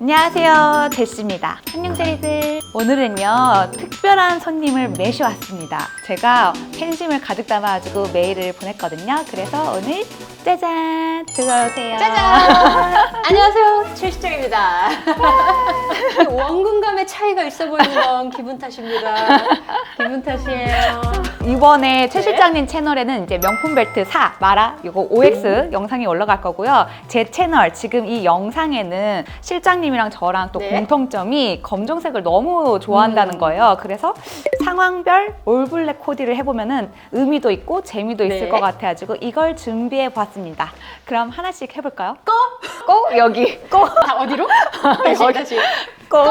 안녕하세요. 제시입니다. 안녕 제리들 오늘은요 특별한 손님을 매셔왔습니다 제가 팬심을 가득 담아가지고 메일을 보냈거든요 그래서 오늘 짜잔 들어오세요 짜잔! 안녕하세요, 최시정입니다. 원근감의 차이가 있어 보이는 건 기분 탓입니다. 기분 탓이에요. 이번에 최 네. 실장님 채널에는 이제 명품 벨트 4 마라 이거 OX 영상이 올라갈 거고요. 제 채널 지금 이 영상에는 실장님이랑 저랑 또 네. 공통점이 검정색을 너무 좋아한다는 음. 거예요. 그래서 상황별 올블랙 코디를 해보면은 의미도 있고 재미도 있을 네. 것 같아가지고 이걸 준비해 보았습니다. 그럼 하나씩 해볼까요? 꼭! 꼭 여기 꼭! 다 어디로? 다시, 다시. 꼭!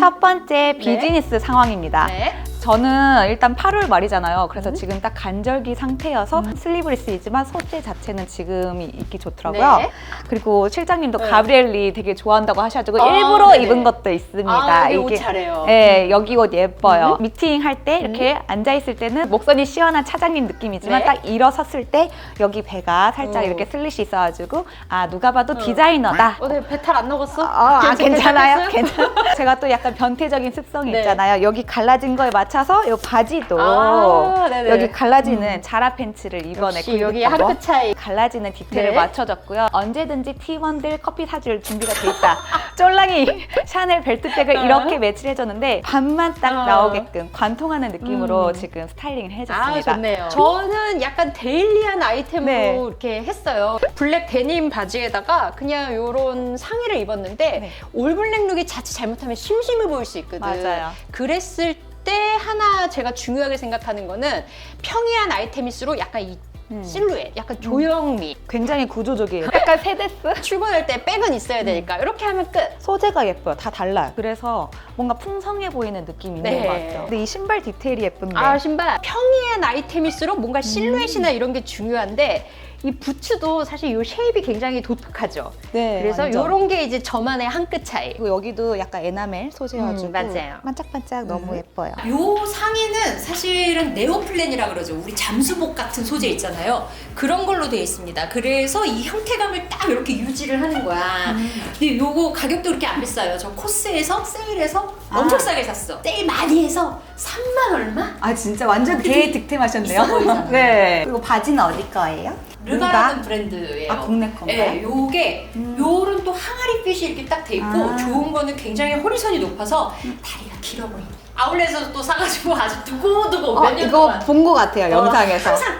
첫 번째 비즈니스 상황입니다. 네. 저는 일단 8월 말이잖아요. 그래서 지금 딱 간절기 상태여서 슬리브리스이지만 소재 자체는 지금이 입기 좋더라고요. 네. 그리고 실장님도 네. 가브리엘리 되게 좋아한다고 하셔가지고 아, 일부러 네네. 입은 것도 있습니다. 아, 이게 옷 잘해요. 네, 여기 옷 예뻐요. 음. 미팅 할 때 이렇게 앉아 있을 때는 목선이 시원한 차장님 느낌이지만 네. 딱 일어섰을 때 여기 배가 살짝 어. 이렇게 슬릿이 있어가지고 아 누가 봐도 디자이너다. 어, 네, 배탈 안 녹았어? 아, 아, 괜찮아요? 괜찮. 제가 또 약간 변태적인 습성이 네. 있잖아요. 여기 갈라진 거에 맞춰 서이 바지도 아, 네네. 여기 갈라지는 자라 팬츠를 이번에 역시 여기 한끗 차이. 갈라지는 디테일을 네. 맞춰줬고요. 언제든지 팀원들 커피 사줄 준비가 돼 있다. 쫄랑이 샤넬 벨트백을 이렇게 매치를 해줬는데 반만 딱 어. 나오게끔 관통하는 느낌으로 음. 지금 스타일링을 아, 해줬습니다. 좋네요. 저는 약간 데일리한 아이템으로 네. 이렇게 했어요. 블랙 데님 바지에다가 그냥 이런 상의를 입었는데 네. 올블랙 룩이 자칫 잘못하면 심심해 보일 수 있거든. 맞아요. 그랬을 때 하나 제가 중요하게 생각하는 거는 평이한 아이템일수록 약간 이 음. 실루엣, 약간 조형미. 굉장히 구조적이에요. 약간 세데스? 출근할 때 백은 있어야 음. 되니까 이렇게 하면 끝. 소재가 예뻐요. 다 달라요. 그래서 뭔가 풍성해 보이는 느낌이 있는 네. 것 같아요. 근데 이 신발 디테일이 예쁜데 아 신발 평이한 아이템일수록 뭔가 실루엣이나 이런 게 중요한데 이 부츠도 사실 이 쉐입이 굉장히 독특하죠. 네, 그래서 완전. 이런 게 이제 저만의 한 끗 차이. 그리고 여기도 약간 에나멜 소재여가지고 음, 맞아요. 반짝반짝 너무 음. 예뻐요. 요 상의는 사실은 네오플랜이라 그러죠. 우리 잠수복 같은 소재 있잖아요. 그런 걸로 되어 있습니다. 그래서 이 형태감을 딱 이렇게 유지를 하는 거야. 근데 요거 가격도 그렇게 안 비싸요. 저 코스에서 세일해서 엄청 아. 싸게 샀어. 세일 많이 해서 3만 얼마? 아 진짜 완전 개 득템하셨네요. 있어 보이잖아요. 네. 그리고 바지는 어디 거예요? 르바라는 브랜드예요. 아 국내 건가요? 네, 요게 요런 또 항아리 핏이 이렇게 딱 돼 있고 아. 음. 좋은 거는 굉장히 허리선이 높아서 다리가 길어 보여. 아울렛에서 또 사가지고 아주 두고두고 어, 몇년 이거 동안 본것 같아요 영상에서. 항상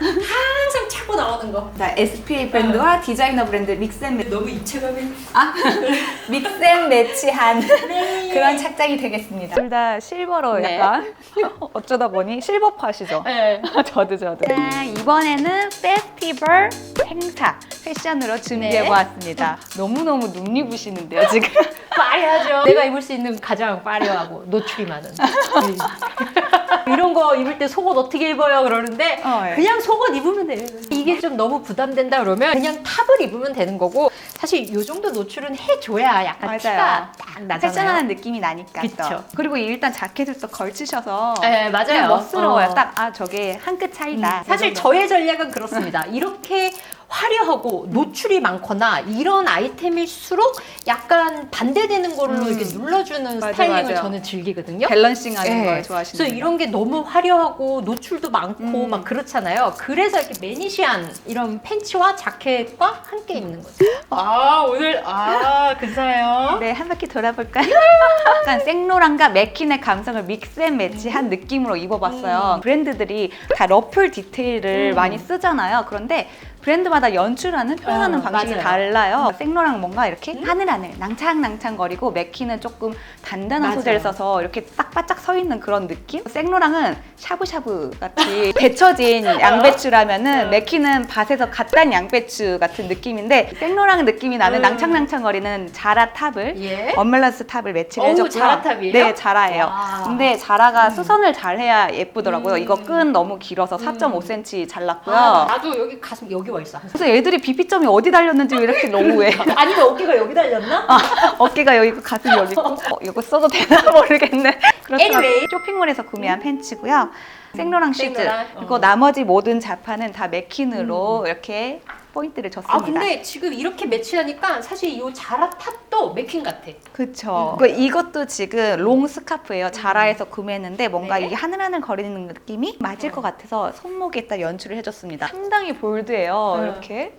차고 나오는 거. 자, SPA 브랜드와 디자이너 브랜드 믹스앤 매 너무 입체감이 아 믹스앤 매치한 네. 그런 착장이 되겠습니다. 둘 다 실버로 네. 약간 어쩌다 보니 실버팟이죠. 네. 저도 저도. 자, 이번에는 페스티벌 행사 패션으로 준비해 보았습니다. 너무너무 눈리부시는데요, 지금. 파리하죠. 내가 입을 수 있는 가장 파리하고 노출이 많은. 이런 거 입을 때 속옷 어떻게 입어요? 그러는데 어, 예. 그냥 속옷 입으면 돼요. 이게 좀 너무 부담된다 그러면 그냥 탑을 입으면 되는 거고 사실 이 정도 노출은 해줘야 약간 맞아요. 티가 딱 나잖아요. 패션하는 느낌이 나니까. 또. 그쵸. 그리고 일단 자켓을 또 걸치셔서 네, 맞아요. 그냥 멋스러워요. 어. 딱 아 저게 한 끗 차이다. 음, 사실 이 정도. 저의 전략은 그렇습니다. 이렇게 화려하고 노출이 많거나 이런 아이템일수록 약간 반대되는 걸로 음. 이렇게 눌러주는 맞아, 스타일링을 맞아. 저는 즐기거든요. 밸런싱 하는 네. 걸 좋아하시는. 그래서 이런 게 너무 화려하고 노출도 많고 음. 막 그렇잖아요. 그래서 이렇게 매니시한 이런 팬츠와 자켓과 함께 입는 거죠. 아 오늘 아 근사해요. 네, 한 바퀴 돌아볼까요? 약간 생로랑과 맥킨의 감성을 믹스앤 매치한 느낌으로 입어봤어요. 브랜드들이 다 러플 디테일을 음. 많이 쓰잖아요. 그런데 브랜드마다 연출하는 표현하는 어, 방식이 맞아요. 달라요. 생로랑 뭔가 이렇게 하늘하늘 낭창낭창거리고 맥키는 조금 단단한 맞아요. 소재를 써서 이렇게 딱 바짝 서 있는 그런 느낌? 생로랑은 샤브샤브 같이 데쳐진 양배추라면은 어. 맥키는 밭에서 갓 딴 양배추 같은 느낌인데 생로랑 느낌이 나는 음. 낭창낭창거리는 자라 탑을 예. 언밸런스 탑을 매치를 어우, 해줬고요. 자라 탑이에요? 네, 자라예요. 와. 근데 자라가 수선을 잘 해야 예쁘더라고요. 음. 이거 끈 너무 길어서 4.5cm 잘랐고요. 아, 나도 여기 가슴 여기 와 있어. 그래서 애들이 비피점이 어디 달렸는지 왜 이렇게 너무해. 아니면 어깨가 여기 달렸나? 아, 어깨가 여기 있고 가슴이 여기 있고 어, 이거 써도 되나 모르겠네. 그렇지만 Anyway. 쇼핑몰에서 구매한 팬츠고요. 생로랑 시즈 생로랑, 그리고 어. 나머지 모든 자판은 다 맥킨으로 이렇게 포인트를 줬습니다. 아 근데 지금 이렇게 매치하니까 사실 이 자라 탑도 맥퀸 같아. 그쵸. 그 이것도 지금 롱 스카프예요. 자라에서 구매했는데 뭔가 네. 이게 하늘하늘 거리는 느낌이 맞을 것 같아서 손목에 딱 연출을 해줬습니다. 상당히 볼드해요. 음. 이렇게.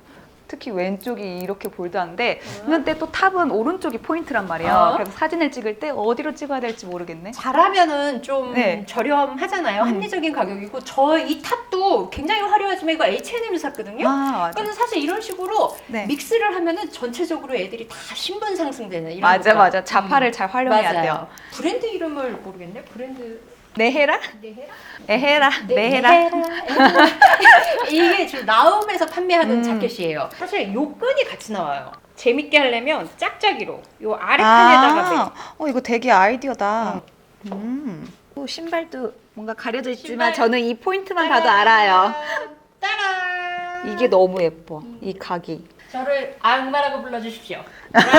특히 왼쪽이 이렇게 볼드한데 근데 또 탑은 오른쪽이 포인트란 말이에요. 어. 그래서 사진을 찍을 때 어디로 찍어야 될지 모르겠네. 잘하면은 좀 네. 저렴하잖아요. 음. 합리적인 가격이고 저 이 탑도 굉장히 화려하지만 이거 H&M에서 샀거든요. 아 맞아. 그러니까 사실 이런 식으로 네. 믹스를 하면은 전체적으로 애들이 다 신분 상승되는 이런 맞아 효과. 맞아. 자파를 잘 활용해야 맞아요. 돼요. 브랜드 이름을 모르겠네. 브랜드 네헤라? 네헤라? 에헤라? 네, 네헤라? 네헤라. 이게 지금 나움에서 판매하는 음. 자켓이에요. 사실 요 끈이 같이 나와요. 재밌게 하려면 짝짝이로 요 아래 칸에다가 아, 어 이거 되게 아이디어다. 음. 또 신발도 뭔가 가려져 있지만 신발. 저는 이 포인트만 봐도 알아요. 따란. 이게 너무 예뻐. 이 각이. 저를 악마라고 불러주십시오. 라라.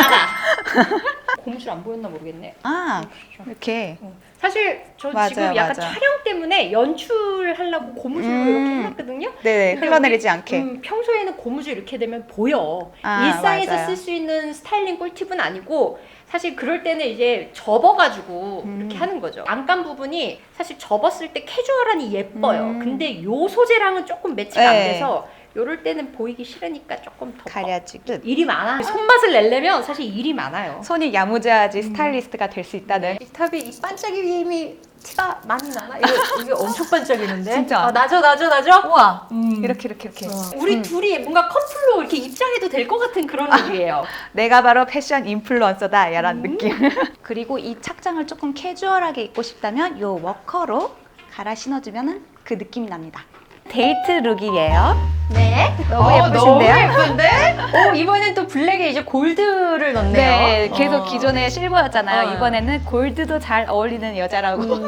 고무줄 안 보였나 모르겠네. 아 이렇게. 사실 저 맞아요, 지금 약간 맞아. 촬영 때문에 연출하려고 고무줄로 음. 이렇게 해놨거든요. 네네 근데 흘러내리지 우리, 않게. 음, 평소에는 고무줄 이렇게 되면 보여. 아, 일상에서 맞아요. 쓸 수 있는 스타일링 꿀팁은 아니고 사실 그럴 때는 이제 접어가지고 음. 이렇게 하는 거죠. 안감 부분이 사실 접었을 때 캐주얼하니 예뻐요. 음. 근데 요 소재랑은 조금 매치가 안 네. 돼서 요럴 때는 보이기 싫으니까 조금 더 가려지듯. 일이 많아. 손맛을 내려면 사실 일이 많아요. 손이 야무져야지 스타일리스트가 될 수 있다는. 이 탑이 이 반짝임이 티가 많이 나나? 이게, 이게 엄청 반짝이는데? 진짜. 아, 나죠, 나죠, 나죠? 우와. 음. 이렇게 이렇게 이렇게. 우리 음. 둘이 뭔가 커플로 이렇게 입장해도 될 것 같은 그런 룩이에요. 내가 바로 패션 인플루언서다 이런 음. 느낌. 그리고 이 착장을 조금 캐주얼하게 입고 싶다면 요 워커로 갈아 신어주면 그 느낌이 납니다. 데이트 룩이에요. 네. 너무 어, 예쁘신데요? 너무 예쁜데? 오, 이번엔 또 블랙에 이제 골드를 넣네요. 네, 계속 어. 기존에 실버였잖아요. 어. 이번에는 골드도 잘 어울리는 여자라고.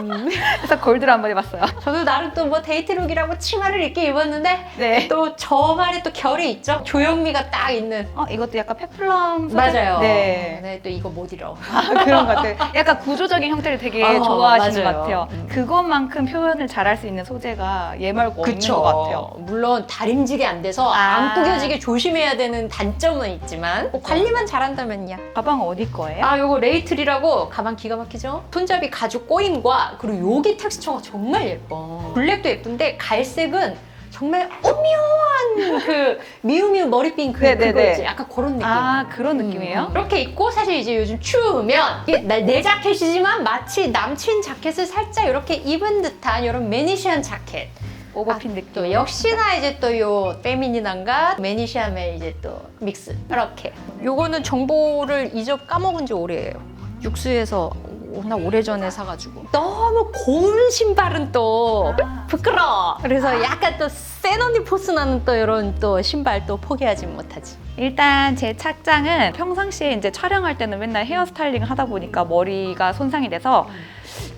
그래서 골드로 한번 해봤어요. 저도 나름 또 뭐 데이트 룩이라고 치마를 이렇게 입었는데 네. 또 저만의 또 결이 있죠. 조영미가 딱 있는. 어, 이것도 약간 페플럼 소재? 맞아요. 네. 네, 또 이거 못 잃어. 아, 그런 것 같아요. 약간 구조적인 형태를 되게 어, 좋아하시는 맞아요. 것 같아요. 음. 그것만큼 표현을 잘할 수 있는 소재가 얘 말고 없는. 것 같아요. 물론 다림질이 안 돼서 아. 안 구겨지게 조심해야 되는 단점은 있지만 뭐 관리만 잘한다면요. 가방 어디 거예요? 아 요거 레이틀이라고 가방 기가 막히죠? 손잡이 가죽 꼬임과 그리고 여기 텍스처가 정말 예뻐. 블랙도 예쁜데 갈색은 정말 오묘한 그 미우미우 머리핀 그, 네네네. 그거 있지? 약간 그런 느낌. 아, 그런 느낌이에요? 이렇게 입고 사실 이제 요즘 추우면 이게 나- 내 자켓이지만 마치 남친 자켓을 살짝 이렇게 입은 듯한 이런 매니시한 자켓. 오버핀 느낌. 또 역시나 이제 또 요 페미닌함과 매니시함의 이제 또 믹스. 이렇게. 요거는 정보를 이제 까먹은 지 오래예요. 육수에서 워낙 오래전에 사가지고. 너무 고운 신발은 또 아. 부끄러워 그래서 약간 또 센 언니 포스 나는 또 이런 또 신발 또 포기하지 못하지. 일단 제 착장은 평상시에 이제 촬영할 때는 맨날 헤어스타일링 하다 보니까 머리가 손상이 돼서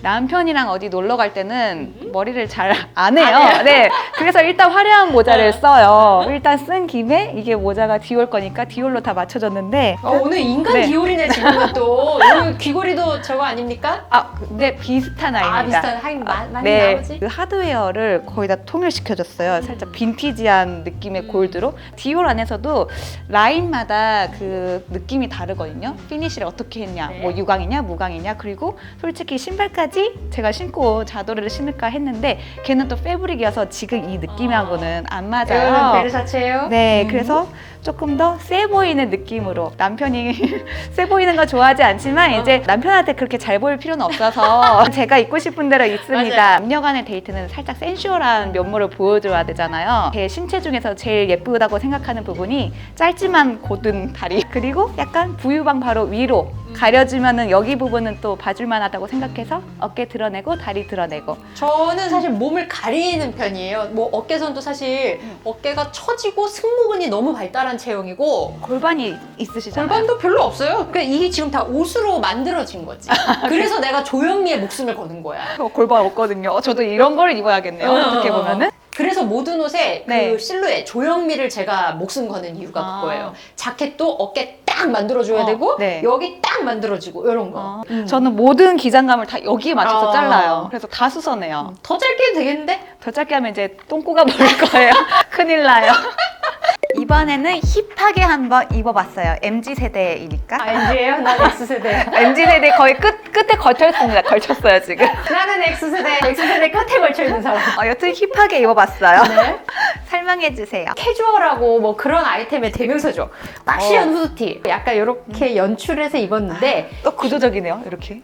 남편이랑 어디 놀러 갈 때는 머리를 잘 안 해요. 네. 그래서 일단 화려한 모자를 네. 써요. 일단 쓴 김에 이게 모자가 디올 거니까 디올로 다 맞춰줬는데 어, 오늘 인간 네. 디올이네 지금은 또 여기 귀걸이도 저거 아닙니까? 아, 근데 비슷한 아이입니다. 아 비슷한 하긴 마- 많이 네, 나오지 그 하드웨어를 거의 다 통일시켜줬어요. 살짝 빈티지한 느낌의 음. 골드로. 디올 안에서도 라인마다 그 느낌이 다르거든요. 피니쉬를 어떻게 했냐, 네. 뭐 유광이냐, 무광이냐, 그리고 솔직히 신발까지 제가 신고 자도를 신을까 했는데 걔는 또 패브릭이어서 지금 이 느낌하고는 안 이거는 맞아요. 베르사체예요? 네, 음. 그래서 조금 더 세 보이는 느낌으로 남편이 세 보이는 거 좋아하지 않지만 어. 이제 남편한테 그렇게 잘 보일 필요는 없어서 제가 입고 싶은 대로 입습니다. 맞아요. 남녀 간의 데이트는 살짝 센슈얼한 면모를 보여줘야 되잖아요. 제 신체 중에서 제일 예쁘다고 생각하는 부분이 짧지만 곧은 다리 그리고 약간 부유방 바로 위로 음. 가려주면은 여기 부분은 또 봐줄만하다고 생각해서 어깨 드러내고 다리 드러내고 저는 사실 몸을 가리는 편이에요. 뭐 어깨선도 사실 어깨가 처지고 승모근이 너무 발달한 체형이고 골반이 있으시잖아요. 골반도 별로 없어요. 그러니까 이게 지금 다 옷으로 만들어진 거지. 그래서 내가 조영미의 목숨을 거는 거야. 저 골반 없거든요. 저도 이런 걸 입어야겠네요. 어. 어떻게 보면은. 그래서 모든 옷에 네. 그 실루엣 조영미를 제가 목숨 거는 이유가 아. 그거예요. 자켓도 어깨 딱 만들어줘야 어, 되고 네. 여기 딱 만들어지고 이런 거. 어, 음. 저는 모든 기장감을 다 여기에 맞춰서 어. 잘라요. 그래서 다 수선해요. 더 짧게 해도 되겠는데? 더 짧게 하면 이제 똥꼬가 멀 거예요. 큰일 나요. 이번에는 힙하게 한번 입어봤어요. MZ 세대이니까. 아, NG예요? 난 X세대. MZ 세대 거의 끝 끝에 걸쳐 있습니다. 걸쳤어요 지금. 나는 X세대. X세대 끝에 걸쳐 있는 사람. 어, 여튼 힙하게 입어봤어요. 네. 설명해 주세요. 캐주얼하고 뭐 그런 아이템의 대명사죠. 박시연 어. 후드티. 약간 이렇게 연출해서 입었는데 또 구조적이네요. 이렇게.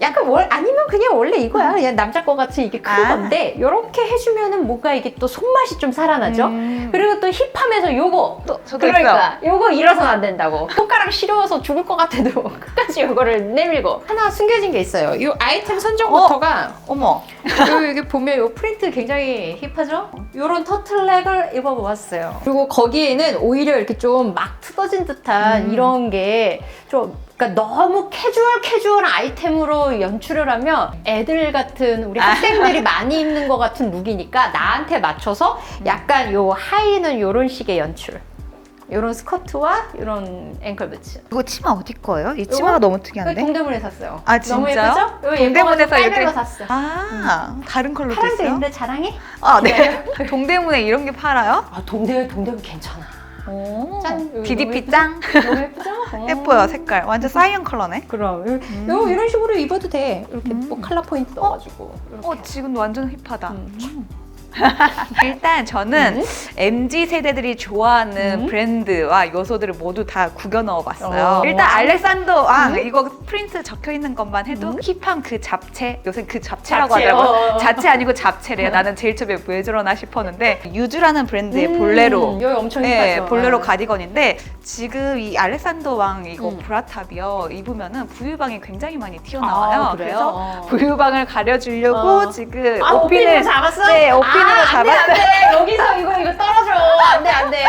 약간 월 아니면 그냥 원래 이거야. 그냥 남자 거 같이 이게 큰 아. 건데 이렇게 해주면은 뭔가 이게 또 손맛이 좀 살아나죠. 음. 그리고 또 힙하면서 요거 또 저도 그러니까 요거 잃어서는 안 된다고. 손가락 시려워서 죽을 것 같아도 끝까지 요거를 내밀고 하나 숨겨진 게 있어요. 요 아이템 선정부터가 어머. 요 여기 보면 요 프린트 굉장히 힙하죠? 요런 터틀넥을 입어보았어요. 그리고 거기에는 오히려 이렇게 좀막 뜯어진 듯한 음. 이런 게 좀 그러니까 너무 캐주얼 캐주얼 아이템으로 연출을 하면 애들 같은 우리 아. 학생들이 많이 입는 것 같은 룩이니까 나한테 맞춰서 약간 요 하의는 요런 식의 연출. 요런 스커트와 요런 앵클 부츠. 이거 치마 어디 거예요? 이 요거? 치마가 너무 이거 특이한데. 동대문에 샀어요. 아, 너무 진짜요? 예쁘죠? 이거 동대문에서 예뻐가지고 빨간 이렇게- 거 샀어. 아, 다른 컬러도 파란색 있어요? 있는데 자랑해? 아, 네. 동대문에 이런 게 팔아요? 아 동대 동대문 괜찮아. 오. 짠. DDP 짱. 너무 예쁘죠? 어. 예뻐요, 색깔. 완전 사이언 컬러네. 그럼 요, 요 이런 식으로 입어도 돼. 이렇게 음. 뭐 컬러 포인트 넣어가지고. 이렇게. 어, 지금 완전 힙하다. 음. 일단 저는 음. MZ 세대들이 좋아하는 음. 브랜드와 요소들을 모두 다 구겨 넣어봤어요. 어. 일단 알렉산더 왕 음. 이거 프린트 적혀 있는 것만 해도 음. 힙한 그 잡채 요새 그 잡채라고 잡채, 하더라고요. 어. 자체 아니고 잡채래요. 나는 제일 처음에 왜 저러나 싶었는데 유주라는 브랜드의 음, 볼레로. 여기 엄청 네, 힙하죠. 볼레로 아. 가디건인데 지금 이 알렉산더 왕 이거 음. 브라탑이요 입으면은 부유방이 굉장히 많이 튀어나와요. 아, 그래요? 그래서 어. 부유방을 가려주려고 어. 지금 아, 오핀으로 잡았어? 네, 오핀 으로 아, 잡았어요. 안 돼, 안 돼. 여기서 이거 이거 떨어져. 안 돼, 안 돼.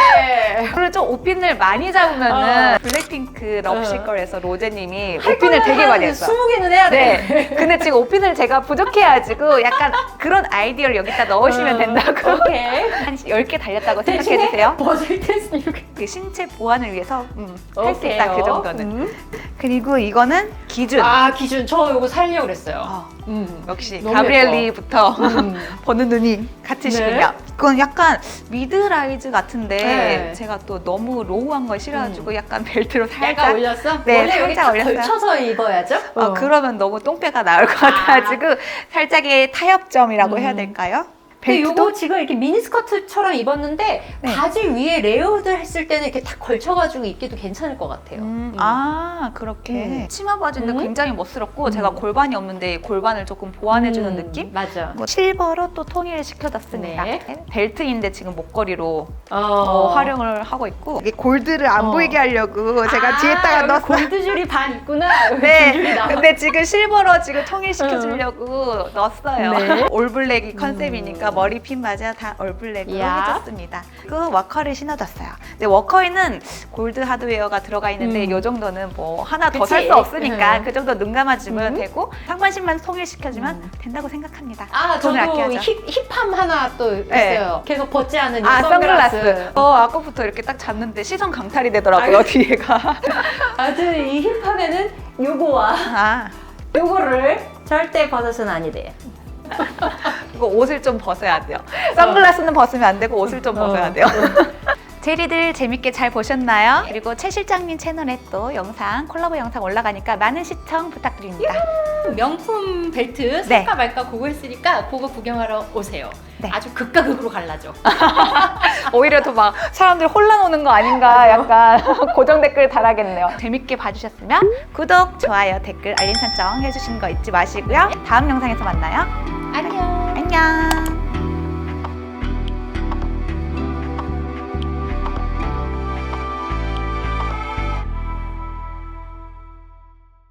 그리고 좀 오핀을 많이 잡으면은 어. 블랙핑크 럽시걸에서 로제님이 할 오핀을 거면 되게 한 많이 했어. 20개는 해야 돼. 네. 근데 지금 오핀을 제가 부족해가지고 약간 그런 아이디어를 여기다 넣으시면 어, 된다고. 오케이. 한 10개 달렸다고 생각해주세요. 버즐 테스트 이렇게. 그 신체 보완을 위해서 음, 할수 오케이요. 있다 그 정도는. 음. 그리고 이거는 기준. 아 기준 저 이거 살려고 그랬어요. 어, 음. 역시 너무 가브리엘리부터 음. 보는 눈이 같으시군요. 이건 약간 미드라이즈 같은데 네. 제가 또 너무 로우한 걸 싫어가지고 약간 벨트로 살짝 올렸어? 네, 원래 여기 살짝 딱 올렸어요. 걸쳐서 입어야죠? 아, 어. 그러면 너무 똥배가 나올 것 같아가지고 살짝의 타협점이라고 음. 해야 될까요? 근데 벨트도 요거 지금 이렇게 미니스커트처럼 입었는데 네. 바지 위에 레이어드 했을 때는 이렇게 딱 걸쳐가지고 입기도 괜찮을 것 같아요. 음, 음. 아 그렇게 음. 치마 바지인데 음. 굉장히 멋스럽고 음. 제가 골반이 없는데 골반을 조금 보완해주는 음, 느낌? 맞아. 뭐 실버로 또 통일을 시켜줬습니다. 네. 벨트인데 지금 목걸이로 어. 어, 활용을 하고 있고 이게 골드를 안 어. 보이게 하려고 제가 아, 뒤에다가 넣었어요. 골드 줄이 반 있구나. 줄이 네. 근데 지금 실버로 지금 통일시켜주려고 넣었어요. 네. 올블랙이 컨셉이니까 머리핀 맞아 다 올블랙으로 야. 해줬습니다. 그리고 워커를 신어줬어요. 근데 워커에는 골드 하드웨어가 들어가 있는데 음. 이 정도는 뭐 하나 더. 살 수 없으니까 음. 그 정도 눈 감아주면 음. 되고 상반신만 통일시켜주면 음. 된다고 생각합니다. 아, 저도 아껴야죠. 힙, 힙함 하나 또 네. 있어요. 계속 벗지 않은 이아 선글라스. 선글라스. 어 아까부터 이렇게 딱 잡는데 시선 강탈이 되더라고요 아유. 뒤에가. 아무튼 이 힙함에는 요거와 아 요거를 절대 벗어서는 아니 돼. 이거 옷을 좀 벗어야 돼요. 선글라스는 벗으면 안 되고 옷을 좀 벗어야 어. 돼요. 제리들 재밌게 잘 보셨나요? 그리고 최 실장님 채널에 또 영상 콜라보 영상 올라가니까 많은 시청 부탁드립니다. 명품 벨트 살까 말까 그거 했으니까 그거 구경하러 오세요. 네. 아주 극과 극으로 갈라져. 오히려 더 막 사람들 혼란 오는 거 아닌가 약간 고정 댓글 달아야겠네요. 재밌게 봐주셨으면 구독, 좋아요, 댓글, 알림 설정 해주시는 거 잊지 마시고요. 다음 영상에서 만나요. 안녕. 안녕.